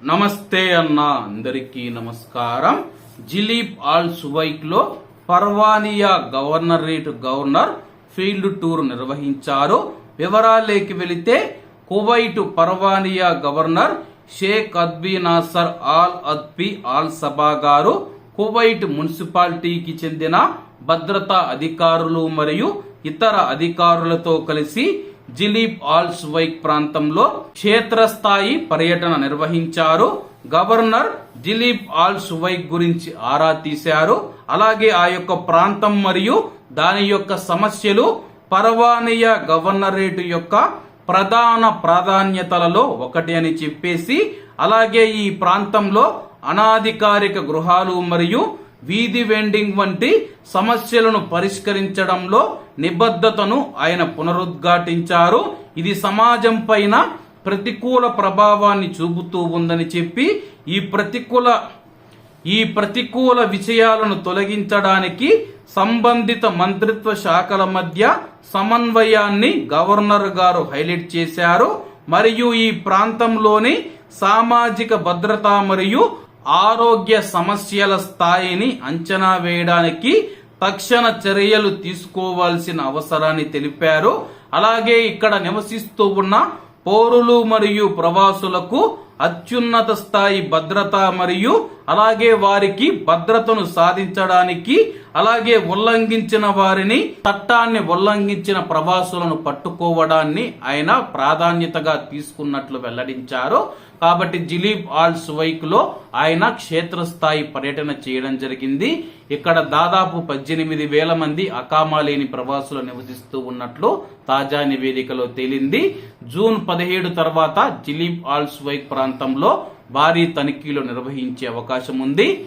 నమస్తే అన్న అందరికీ నమస్కారం. జిలీప్ all సువైక్లో Farwaniya governorate governor field tour నిర్వహించారు. వివరాలేకి వెళితే Kuwait Farwaniya governor Sheikh Athbi Nasser Al Athbi Al Sabah గారు కువైట్ మున్సిపాలిటీకి చెందిన భద్రతా అధికారులు మరియు ఇతర అధికారులతో కలిసి జిలీప్ ఆల్స్వైక్ ప్రాంతంలో క్షేత్రస్థాయి పర్యటన నిర్వహించారు. గవర్నర్ జిలీప్ ఆల్స్వైక్ గురించి ఆరా తీశారు. అలాగే ఆ యొక్క ప్రాంతం మరియు దాని యొక్క సమస్యలు పర్వానియ గవర్నరేట్ యొక్క ప్రధాన ప్రాధాన్యతలలో ఒకటి అని చెప్పేసి అలాగే ఈ ప్రాంతంలో అనాధికారిక గృహాలు మరియు వీధి వెండింగ్ వంటి సమస్యలను పరిష్కరించడంలో నిబద్ధతను ఆయన పునరుద్ఘాటించారు. ఇది సమాజం పైన ప్రతికూల ప్రభావాన్ని చూపుతూ ఉందని చెప్పి ఈ ప్రతికూల ఈ ప్రతికూల విషయాలను తొలగించడానికి సంబంధిత మంత్రిత్వ శాఖల మధ్య సమన్వయాన్ని గవర్నర్ గారు హైలైట్ చేశారు. మరియు ఈ ప్రాంతంలోని సామాజిక భద్రత మరియు ఆరోగ్య సమస్యల స్థాయిని అంచనా వేయడానికి తక్షణ చర్యలు తీసుకోవాల్సిన అవసరాన్ని తెలిపారు. అలాగే ఇక్కడ నివసిస్తూ ఉన్న పౌరులు మరియు ప్రవాసులకు అత్యున్నత స్థాయి భద్రత మరియు అలాగే వారికి భద్రతను సాధించడానికి అలాగే ఉల్లంఘించిన వారిని చట్టాన్ని ఉల్లంఘించిన ప్రవాసులను పట్టుకోవడాన్ని ఆయన ప్రాధాన్యతగా తీసుకున్నట్లు వెల్లడించారు. కాబట్టి జిలీబ్ ఆల్ సువైక్లో ఆయన క్షేత్రస్థాయి పర్యటన చేయడం జరిగింది. ఇక్కడ దాదాపు పద్దెనిమిది వేల మంది అకామాలేని ప్రవాసులు నివసిస్తూ ఉన్నట్లు తాజా నివేదికలో తేలింది. జూన్ పదిహేడు తర్వాత జిలీబ్ ఆల్ సువైక్ ప్రాంతంలో భారీ తనిఖీలు నిర్వహించే అవకాశం ఉంది.